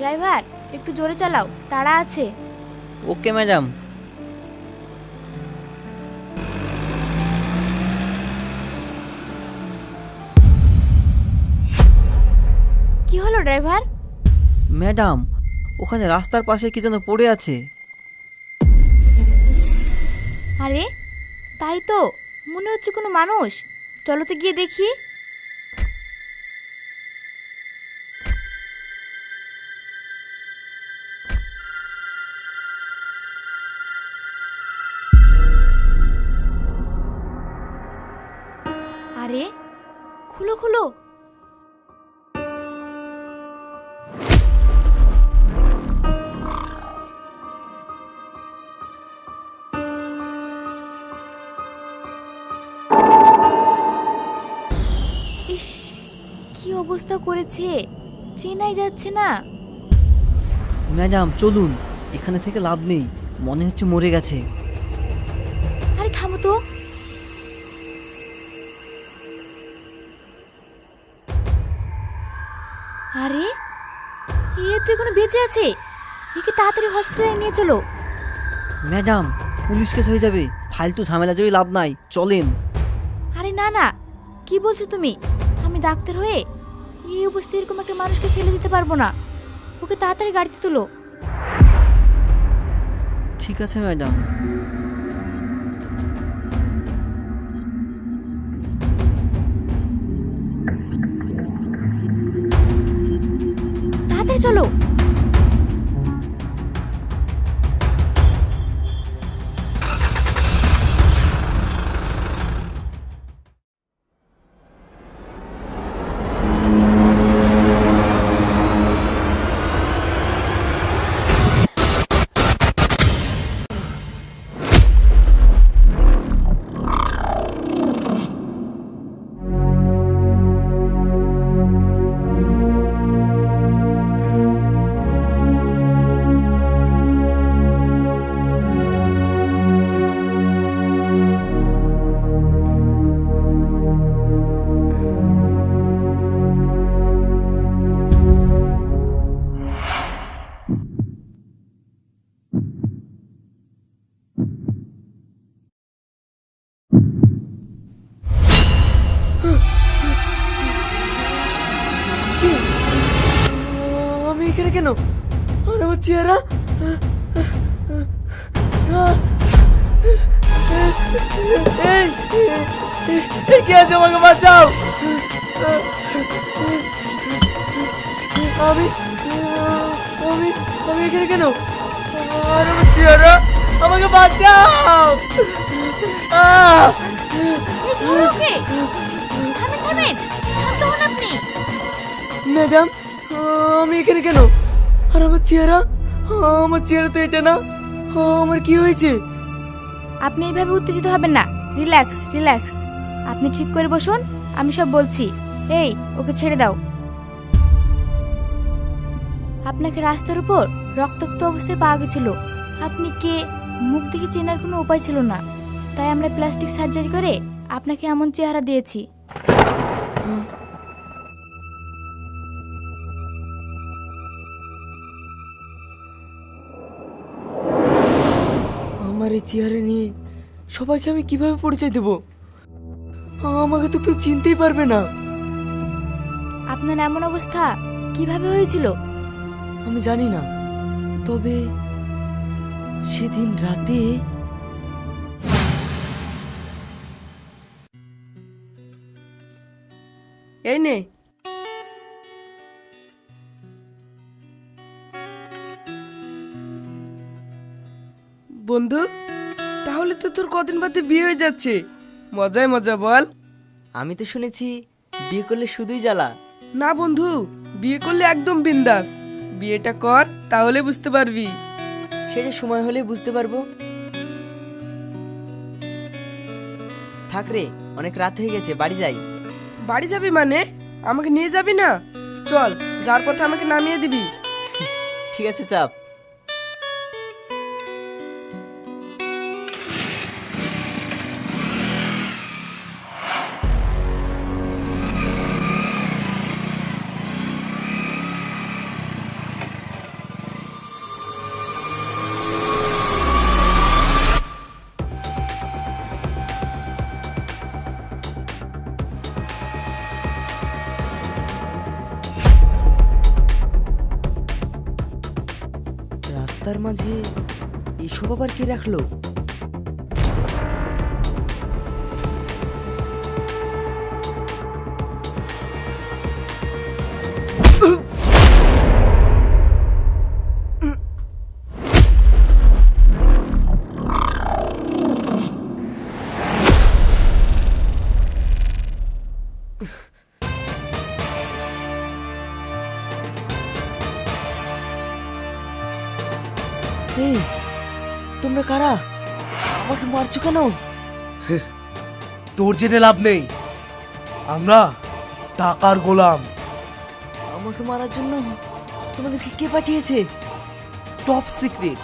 Driver একটু জোরে চালাও তাড়া আছে। Okay madam. কি হলো ড্রাইভার? ম্যাডাম ওখানে রাস্তার পাশে কি যেন পড়ে আছে। আরে তাই তো মনে হচ্ছে কোনো মানুষ। চলো তো গিয়ে দেখি। ইস কি অবস্থা করেছে? চেনাই যাচ্ছে না। ম্যাডাম চলুন এখানে থেকে লাভ নেই মনে হচ্ছে মরে গেছে। আরে থামো তো। আরে এ তো এখনও বেঁচে আছে? একে তাড়াতাড়ি হসপিটালে নিয়ে চলো। ম্যাডাম পুলিশ কেস হয়ে যাবে। ফালতু ঝামেলা জড়িয়ে লাভ নাই চলেন। আরে না না কি বলছো তুমি? ডাক্তার হয়ে এই অবস্থায় এরকম একটা মানুষকে ফেলে দিতে পারব না। ওকে তাড়াতাড়ি গাড়িতে তুলো। ঠিক আছে ম্যাডাম। তাড়াতাড়ি চলো। কেন? আর আমার চেহারা। এই এই, কে আছে আমাকে বাঁচাও? আমি আমি আমি এখানে কেন? আর আমার চেহারা আমাকে বাঁচাও। ম্যাডাম আমি এখানে কেন? আর আমার চেহারা? আমার চেহারা তো এটা না। আমার কি হয়েছে? আপনি এইভাবে উত্তেজিত হবেন না। Relax relax. আপনি ঠিক করে বসুন আমি সব বলছি। এই ওকে ছেড়ে দাও। আপনাকে রাস্তার উপর রক্তাক্ত অবস্থায় পাওয়া গেছিল। আপনি কে? মুখ দেখে চেনার কোনো উপায় ছিল না। তাই আমরা প্লাস্টিক সার্জারি করে আপনাকে এমন চেহারা দিয়েছি। এই চেহারা নিয়ে সবাইকে আমি কীভাবে পরিচয় দেব? আমাকে তো কেউ চিনতেই পারবে না। আপনার এমন অবস্থা কীভাবে হয়েছিল? আমি জানি না। তবে সেদিন রাতে এই নে। বন্ধু? তাহলে তো তোর কদিন বাদে বিয়ে হয়ে যাচ্ছে। মজায় মজা বল। আমি তো শুনেছি বিয়ে করলে শুধুই জ্বালা। না বন্ধু বিয়ে করলে একদম বিন্দাস। বিয়েটা কর তাহলে বুঝতে পারবি। সেটা সময় হলে বুঝতে পারব। থাক রে অনেক রাত হয়ে গেছে বাড়ি যাই। বাড়ি যাবি মানে? আমাকে নিয়ে যাবি না? চল যার পথে আমাকে নামিয়ে দিবি। ঠিক আছে চাপ। মাঝে এসব আবার কে রাখল? মারছো কেন? তোর জেনে লাভ নেই। আমরা টাকার গোলাম। আমাকে মারার জন্য তোমাদেরকে কে পাঠিয়েছে? টপ সিক্রেট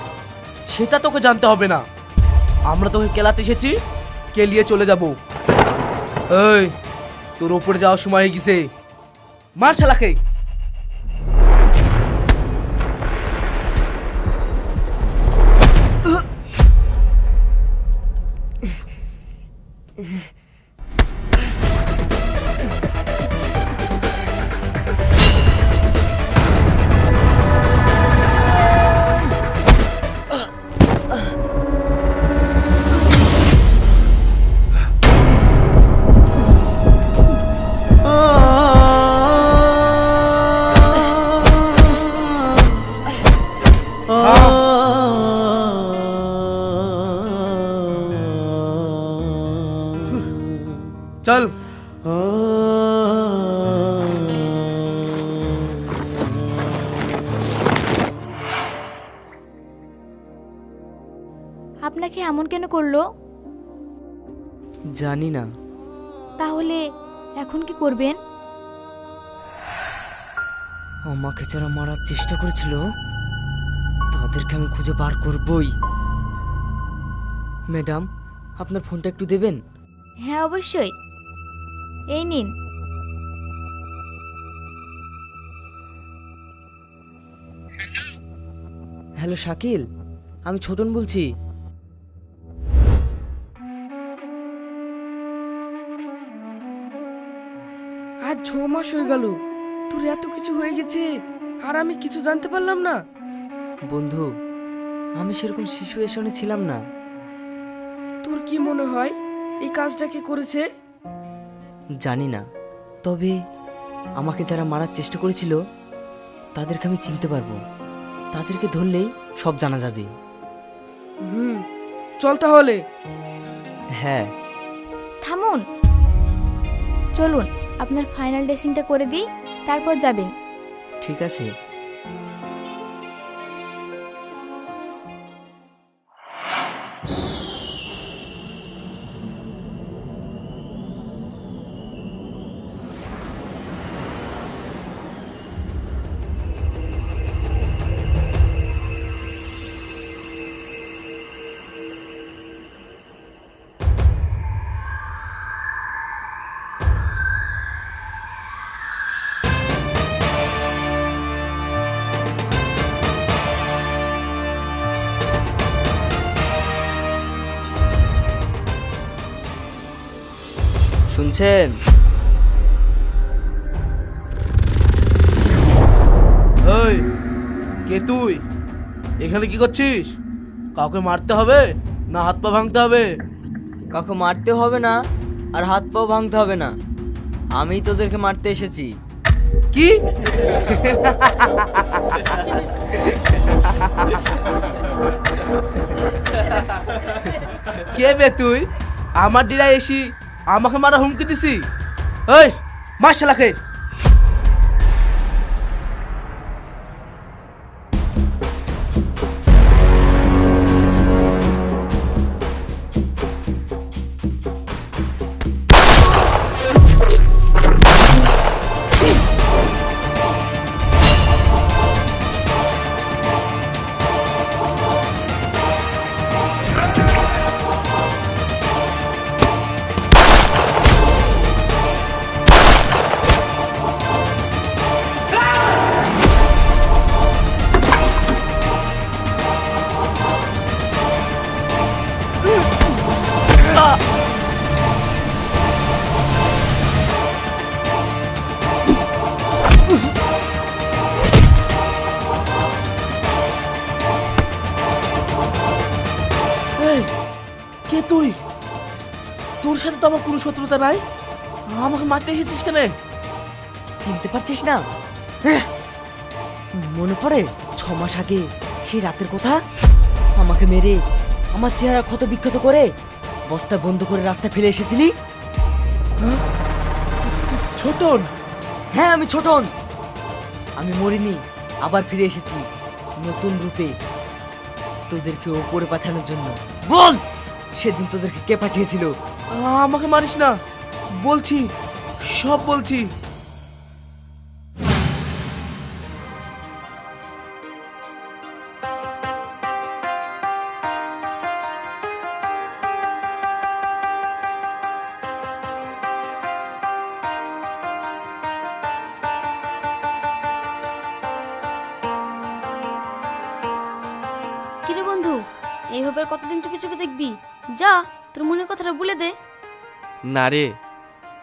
সেটা তোকে জানতে হবে না। আমরা তোকে কেলাতে এসেছি কেলিয়ে চলে যাব। এই তোর ওপরে যাওয়ার সময় হয়ে গেছে। মার শালাকে! জানি না। তাহলে এখন কি করবেন? আমাকে যারা মারার চেষ্টা করেছিল তাদেরকে আমি খুঁজে বার করবই। ম্যাডাম আপনার ফোনটা একটু দেবেন? হ্যাঁ অবশ্যই। এই নিন। হ্যালো শাকিল। আমি ছোটন বলছি। ছ মাস হয়ে গেল। তোর এত কিছু হয়ে গেছে আর আমি কিছু জানতে পারলাম না। বন্ধু আমি সেরকম সিচুয়েশনে ছিলাম না। তোর কি মনে হয় এই কাজটা কে করেছে? জানি না। তবে আমাকে যারা মারার চেষ্টা করেছিল তাদেরকে আমি চিনতে পারব। তাদেরকে ধরলেই সব জানা যাবে। হুম চল তাহলে। হ্যাঁ। থামুন। চলুন। আপনার ফাইনাল ড্রেসিংটা করে দিই তারপর যাবেন। ঠিক আছে। এই কে তুই? এখানে কি করছিস? কাউকে মারতে হবে না হাত পা ভাঙতে হবে? কাউকে মারতে হবে না আর হাত পাও ভাঙতে হবে না। আমি তোদেরকে মারতে এসেছি। কি? কে বে তুই? আমার ডিরা এসি আমাকে মারা হুমকি দিছি? ওই মার শালাকে। তোর সাথে তো আমার কোনো শত্রুতা নাই। আমাকে মারতে এসেছিস কেন? চিনতে পারছিস না? হ্যাঁ। মনে পড়ে ছ মাস আগে সেই রাতের কথা? আমাকে মেরে আমার চেহারা ক্ষত বিক্ষত করে বস্তা বন্ধ করে রাস্তায় ফেলে এসেছিলি? ছোটন হ্যাঁ আমি ছোটন আমি মরিনি আবার ফিরে এসেছি নতুন রূপে তোদেরকে ওপরে পাঠানোর জন্য। বল! সেদিন তোদেরকে কে পাঠিয়েছিল? আমাকে মারিস না। বলছি, সব বলছি। বন্ধু কতদিন চুপি চুপি দেখবি? যা তোর মনের কথাটা বলে দে। না রে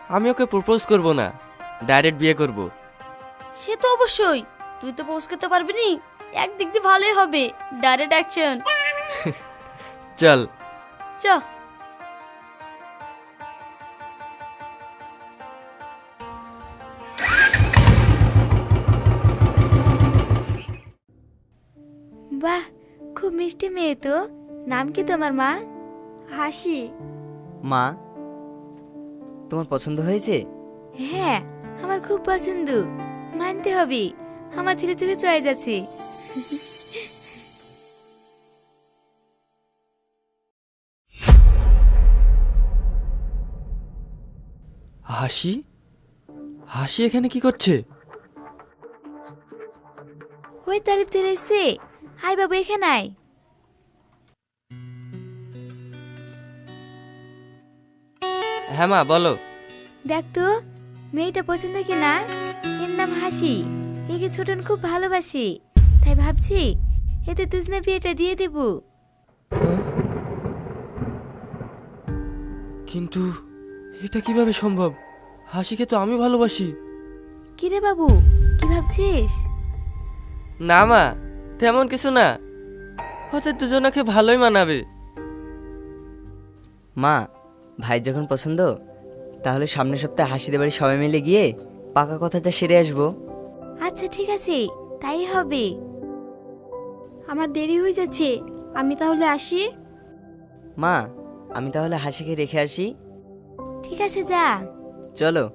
আমি ওকে প্রপোজ করব না ডাইরেক্ট বিয়ে করব। সে তো অবশ্যই তুই তো পোস্ট করতে পারবি নি একদিক দিয়ে ভালোই হবে ডাইরেক্ট অ্যাকশন চল। চ। বাহ খুব মিষ্টি মেয়ে তো নাম কি তোমার মা? হাসি। মা তোমার পছন্দ হয়েছে? হ্যাঁ আমার খুব পছন্দ। মানতে হবে আমার ছেলে চোখে চয়েস আছে। হাসি? হাসি এখানে কি করছে? ওই তারিফ চলে এসছে। আয় বাবু এখানে আয়। হ্যাঁ মা বলো। দেখ তো মেয়েটা পছন্দ কি না এর নাম হাসি। একে ছোটন খুব ভালোবাসি। তাই ভাবছি এতে দুজনে বিয়েটা দিয়ে দেব। কিন্তু এটা কীভাবে সম্ভব? হাসিকে তো আমি ভালোবাসি। কিরে বাবু কি ভাবছিস? না মা তেমন কিছু না। ওদের দুজনাকে ভালোই মানাবে। মা ভাই যখন পছন্দ তাহলে সামনের সপ্তাহে হাসিদের বাড়ি সবাই মিলে গিয়ে পাকা কথাটা সেরে আসব। আচ্ছা ঠিক আছে। তাই হবে। আমার দেরি হয়ে যাচ্ছে। আমি তাহলে আসি? মা আমি তাহলে হাসিকে রেখে আসি। ঠিক আছে যা। চলো।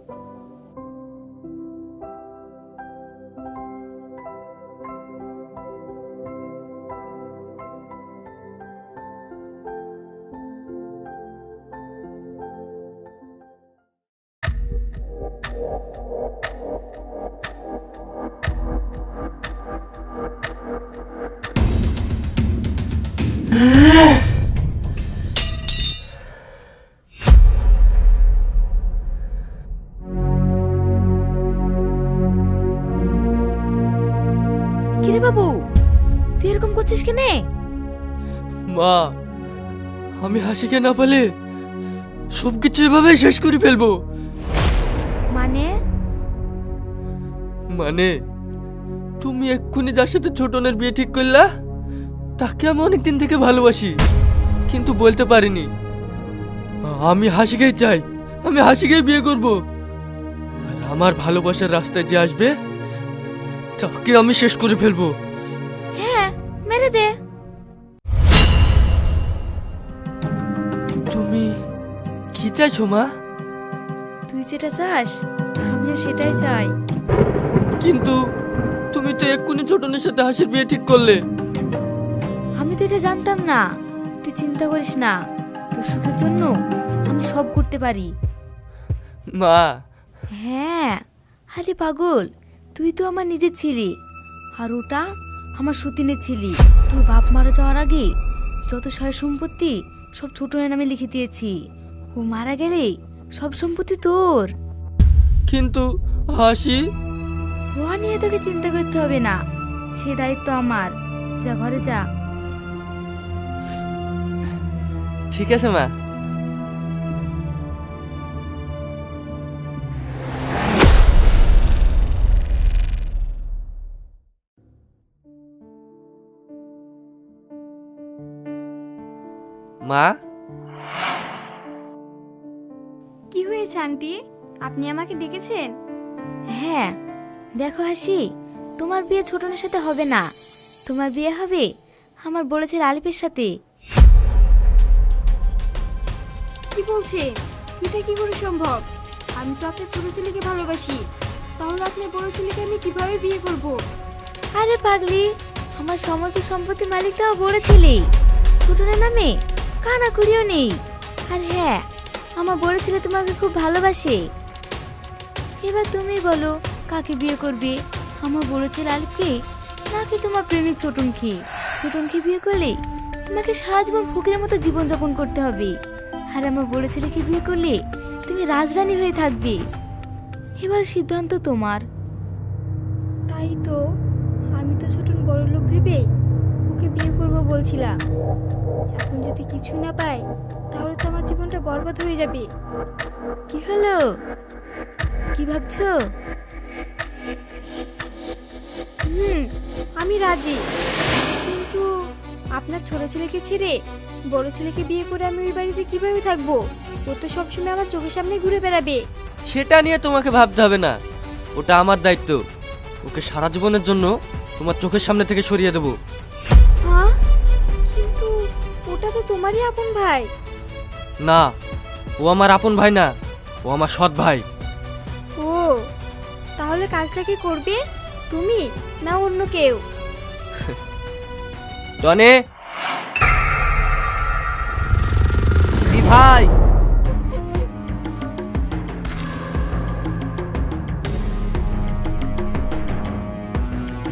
হাসিকে না পেলে সব কিছু এভাবেই শেষ করে ফেলব। মানে? মানে তুমি এক্ষুনি যার সাথে ছোটনের বিয়ে ঠিক করলা তাকে আমি অনেক দিন থেকে ভালোবাসি কিন্তু বলতে পারিনি। আমি হাসিকেই চাই আমি হাসিকেই বিয়ে করব। আর আমার ভালোবাসার রাস্তায় যে আসবে তাকে আমি শেষ করে ফেলব। চাইছো মা তুই যেটা চাস আমিও সেটাই চাই। কিন্তু তুমি তো এক্ষুনি ছোটনের সাথে হাসির বিয়ে ঠিক করলে। আমি তো এটা জানতাম না। তুই চিন্তা করিস না। তোর সুখের জন্য আমি সব করতে পারি। মা। হ্যাঁ। আরে পাগল তুই তো আমার নিজের ছিলি। আর ওটা আমার সতীনের ছিলি। তোর বাপ মারা যাওয়ার আগে যত সয় সম্পত্তি সব ছোট নামে লিখে দিয়েছি। ও মারা গেলে সব সম্পত্তি তোর। কিন্তু হাসি? ও নিয়ে তোকে চিন্তা করতে হবে না। সে দায়িত্ব আমার। যা ঘরে যা। ঠিক আছে মা। মা? হয়েছে আন্টি? আপনি আমাকে ডেকেছেন? হ্যাঁ। দেখো হাসি তোমার বিয়ে ছোটনের সাথে হবে না। তোমার বিয়ে হবে আমার বড় ছেলে আলিফের সাথে। কি বলছে? এটা কি করে সম্ভব? আমি তো আপনার ছোট ছেলেকে ভালোবাসি। তাহলে আপনার বড় ছেলেকে আমি কীভাবে বিয়ে করব? আরে পাগলি আমার সমস্ত সম্পত্তি মালিক তো বড় ছেলে ছোটনের নামে কানা করিও নেই। আর হ্যাঁ আমার বড় ছেলে তোমাকে খুব ভালোবাসে। এবার তুমি বলো, কাকে বিয়ে করবে? আমার বড় ছেলে আলিফকে? নাকি তোমার প্রেমিক ছোটনকে? ছোটনকে বিয়ে করলে তোমাকে সারা জীবন ফকিরের মতো জীবনযাপন করতে হবে। আর আমার বড় ছেলেকে বিয়ে করলে তুমি রাজরানী হয়ে থাকবে। এবার সিদ্ধান্ত তোমার। তাই তো, আমি তো ছোটন বড় লোক ভেবে ওকে বিয়ে করব বলছিলাম। এখন যদি কিছু না পাই, তাহলে তো জীবনটা বরবাদ হয়ে যাবে। কি হলো? কি ভাবছ? হুম আমি রাজি। কিন্তু আপনার ছোট ছেলেকে ছেড়ে বড় ছেলেকে বিয়ে করে আমি ওই বাড়িতে কীভাবে থাকব? ও তো সবসময় আমার চোখের সামনে ঘুরে বেড়াবে। সেটা নিয়ে তোমাকে ভাবতে হবে না। ওটা আমার দায়িত্ব। ওকে সারা জীবনের জন্য তোমার চোখের সামনে থেকে সরিয়ে দেবো। হ্যাঁ কিন্তু ওটা তো তোমারই আপন ভাই। না ও আমার আপন ভাই না ও আমার সৎ ভাই। ও তাহলে কাজটা কি করবে? তুমি না অন্য কেউ? টনে জি ভাই!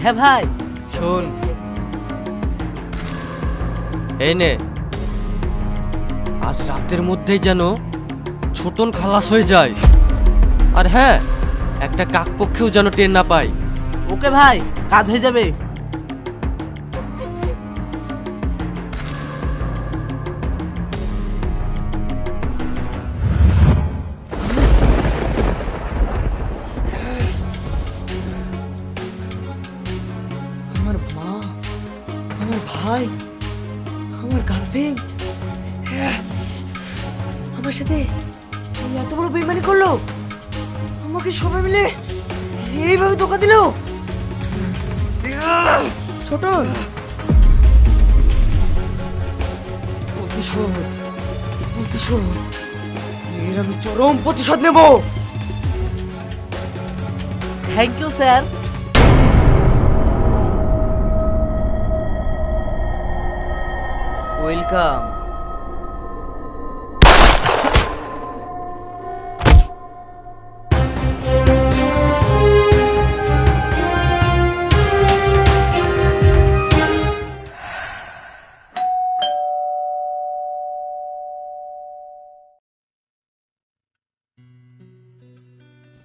হ্যাঁ ভাই। শোন। এই নে। আজ রাতের মধ্যেই যেন ছোটন খালাস হয়ে যায়। আর হ্যাঁ একটা কাকপক্ষেও যেন টের না পায়। ওকে ভাই, কাজ হয়ে যাবে। চরম প্রতিশোধ নেব। থ্যাংক ইউ স্যার ওয়েলকাম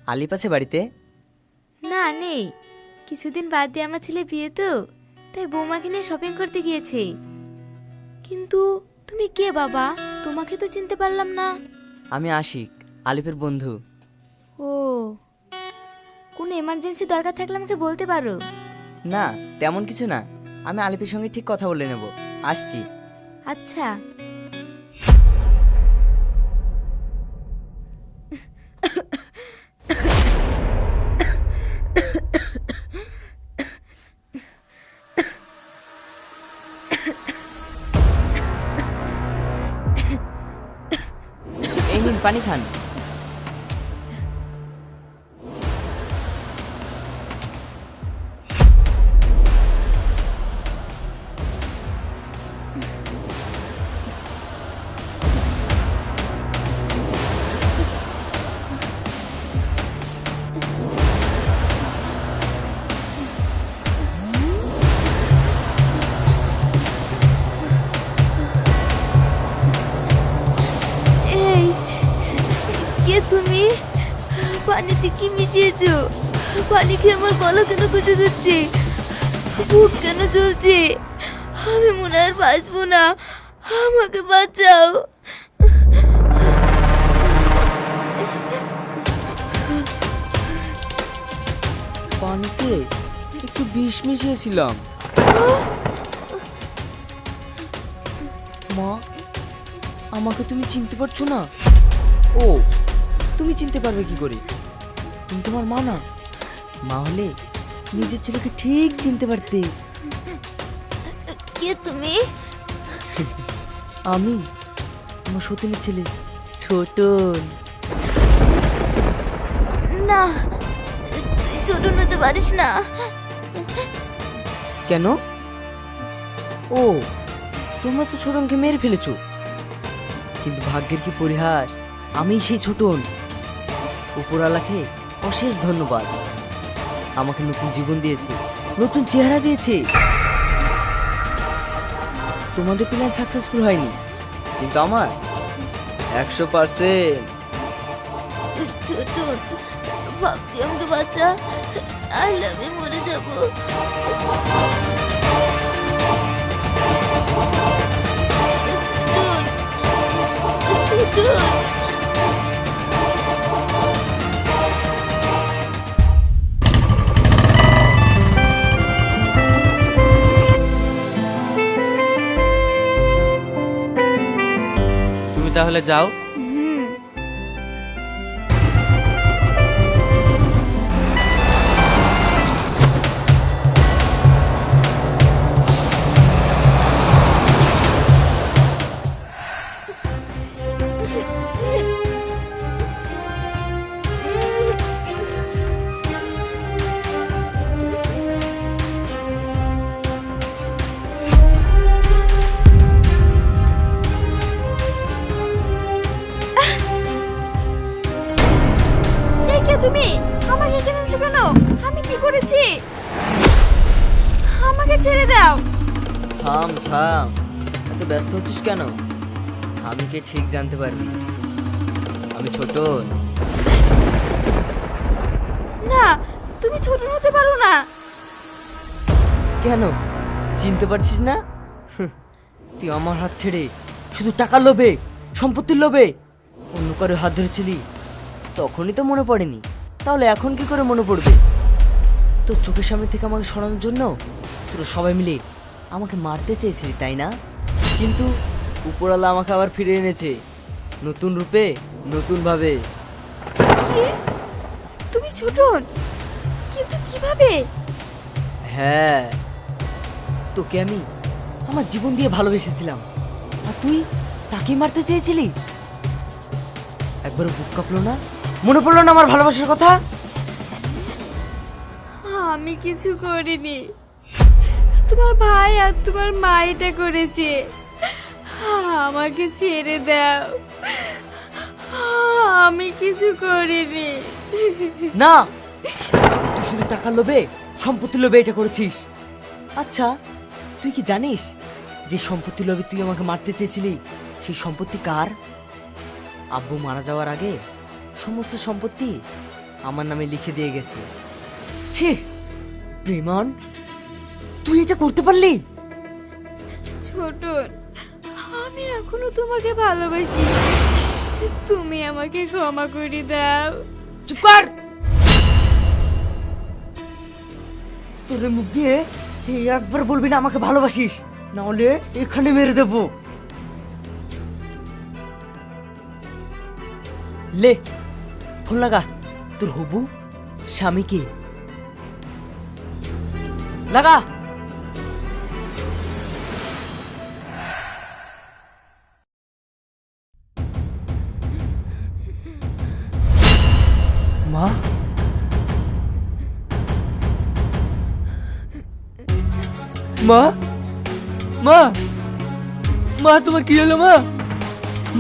আলিপ আছে বাড়িতে? না নেই। কিছুদিন বাদ দিয়ে আমার ছেলে বিয়ে তো তাই বৌমাকে নিয়ে শপিং করতে গিয়েছে। কিন্তু তুমি কে বাবা? তোমাকে তো চিনতে পারলাম না। আমি আশিক আলিফের বন্ধু। ও কোনো এমার্জেন্সি দরকার থাকলে আমাকে বলতে পারো? না তেমন কিছু না। আমি আলিফের সঙ্গে ঠিক কথা বলে নেব। আসছি। আচ্ছা। এই নিন পানি খেয়ে আমার গলা কেন কুচে দিচ্ছে? বুক কেন জ্বলছে? আমি মনে আর বাঁচবো না। আমাকে বাঁচাও। পানিতে একটু বিষ মিশিয়েছিলাম। মা, আমাকে তুমি চিনতে পারছ না? ও, তুমি চিনতে পারবে কি করে? তুমি তোমার মা না? মা হলে নিজের ছেলেকে ঠিক চিনতে পারতে। কে তুমি? আমি আমার সতীনের ছেলে ছোটন। না ছোট হতে পারিস না। কেন? ও তোমরা তো ছোটনকে মেরে ফেলেছো। কিন্তু ভাগ্যের কি পরিহাস আমি সেই ছোটন। উপরালাকে অশেষ ধন্যবাদ। আমাকে নতুন জীবন দিয়েছে, নতুন চেহারা দিয়েছে। তোমাদের প্ল্যান সাকসেসফুল হয়নি। কিন্তু আমার একশো পার্সেন্ট ছোট, ভাবতি আমাকে বাচ্চা, আই লাভ মরে যাব। তাহলে যাও। থাম থাম। এত ব্যস্ত হচ্ছিস কেন? আমি কে ঠিক জানতে পারবি? আমি ছোটন না তুমি ছোট হতে পারো না। কেন? চিনতে পারছিস না? তুই আমার হাত ছেড়ে শুধু টাকার লোভে সম্পত্তির লোভে অন্য কারও হাত ধরেছিলি? তখনই তো মনে পড়েনি। তাহলে এখন কি করে মনে পড়বে? তোর চোখের সামনে থেকে আমাকে সরানোর জন্য তোরা সবাই মিলে আমাকে মারতে চেয়েছিলি তাই না? কিন্তু উপরওয়ালা আমাকে আবার ফিরে এনেছে। নতুন রূপে নতুনভাবে। তুমি ছোট কিন্তু কীভাবে? হ্যাঁ তোকে আমি আমার জীবন দিয়ে ভালোবেসেছিলাম। আর তুই তাকে মারতে চেয়েছিলি? একবার বুক কাঁপলো না? মনে পড়ল না আমার ভালোবাসার কথা? আমি কিছু করিনি। তোমার ভাই আর তোমার মা এটা করেছে। আমাকে ছেড়ে দাও। আমি কিছু করিনি। না, তুই শুধু টাকার লোভে সম্পত্তির লোভে এটা করেছিস। আচ্ছা তুই কি জানিস যে সম্পত্তির লোভে তুই আমাকে মারতে চেয়েছিলি? সেই সম্পত্তি কার? আব্বু মারা যাওয়ার আগে সমস্ত সম্পত্তি আমার নামে লিখে দিয়ে গেছে। ছি বিমান তুই এটা করতে পারলি? ছোট আমি এখনও তোমাকে ভালোবাসি। তুমি আমাকে ক্ষমা করে দাও। চুপ কর! তোর মুখ দিয়ে এই একবার বলবি না আমাকে ভালোবাসিস? না হলে এখানে মেরে দেবো। লে ফোন লাগা। তোর হবু স্বামীকে লাগা! মা মা মা তোমার কি হলো মা?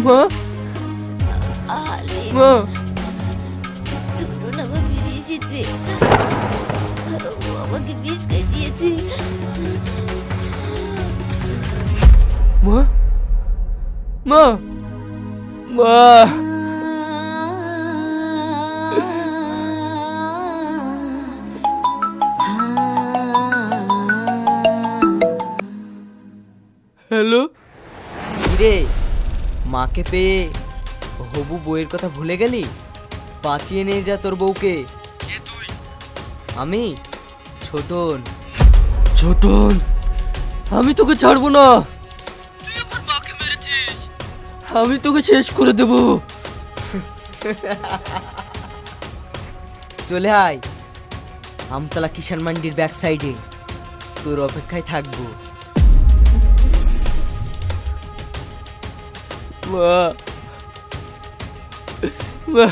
মা মা। ছোট না আবার এসেছে। ও আমাকে বিষ খাই দিয়েছে। মা মা মা। কিরে মাকে পেয়ে হবু বইয়ের কথা ভুলে গেলি? বাঁচিয়ে নিয়ে যা তোর বউকে। আমি? ছোটন। ছোটন আমি তোকে ছাড়বো না। আমি তোকে শেষ করে দেব। চলে আয়। আমতলা কিষান মান্ডির ব্যাক সাইডে তোর অপেক্ষায় থাকব। মা মা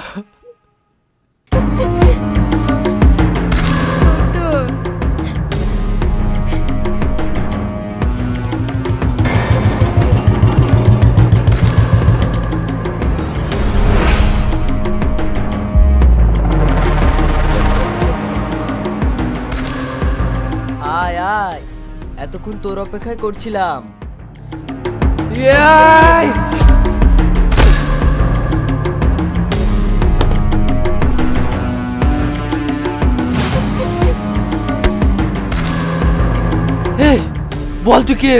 আয় আয়। এতক্ষণ তোর অপেক্ষায় করছিলাম। বল তুই কে?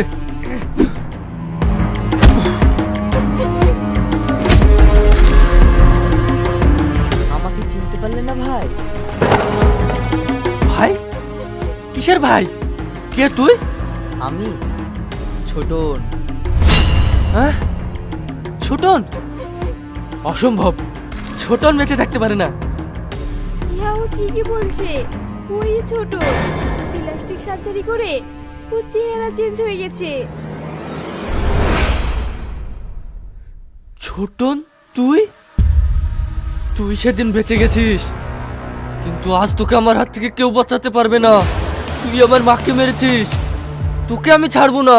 আমাকে চিনতে পারলে না ভাই? ভাই? কিসের ভাই? কে তুই? আমি ছোটন। হ্যাঁ? ছোটন? অসম্ভব। ছোটন বেঁচে থাকতে পারে না। হ্যাঁ ও ঠিকই বলছে। ওই ছোট প্লাস্টিক সার্জারি করে ওর চেহারা চেঞ্জ হয়ে গেছে। ছোটন তুই? তুই সেদিন বেঁচে গেছিস। কিন্তু আজ তোকে আমার হাত থেকে কেউ বাঁচাতে পারবে না। তুই আমার মাকে মেরেছিস। তোকে আমি ছাড়বো না।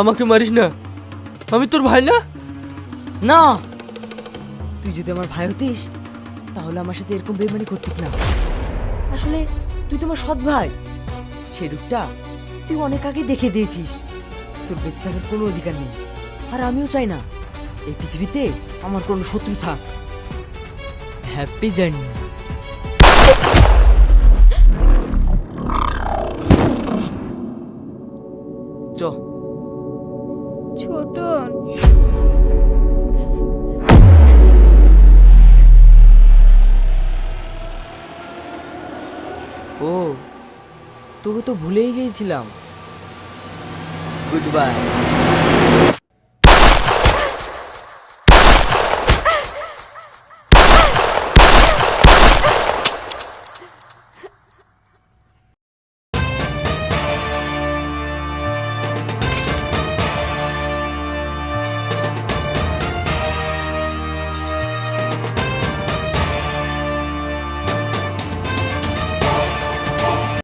আমাকে মারিস না। আমি তোর ভাই না? না। তুই যদি আমার ভাই হতিস তাহলে আমার সাথে এরকম বেমানি করতিস না। আসলে তুই তোমার সৎ ভাই। সেই রূপটা তুই অনেক আগে দেখে দিয়েছিস। তোর বেঁচে থাকার কোনো অধিকার নেই। আর আমিও চাই না এই পৃথিবীতে আমার কোনো শত্রু থাক। Happy journey. চ। ছোটন ও তোকে তো ভুলেই গিয়েছিলাম। Good bye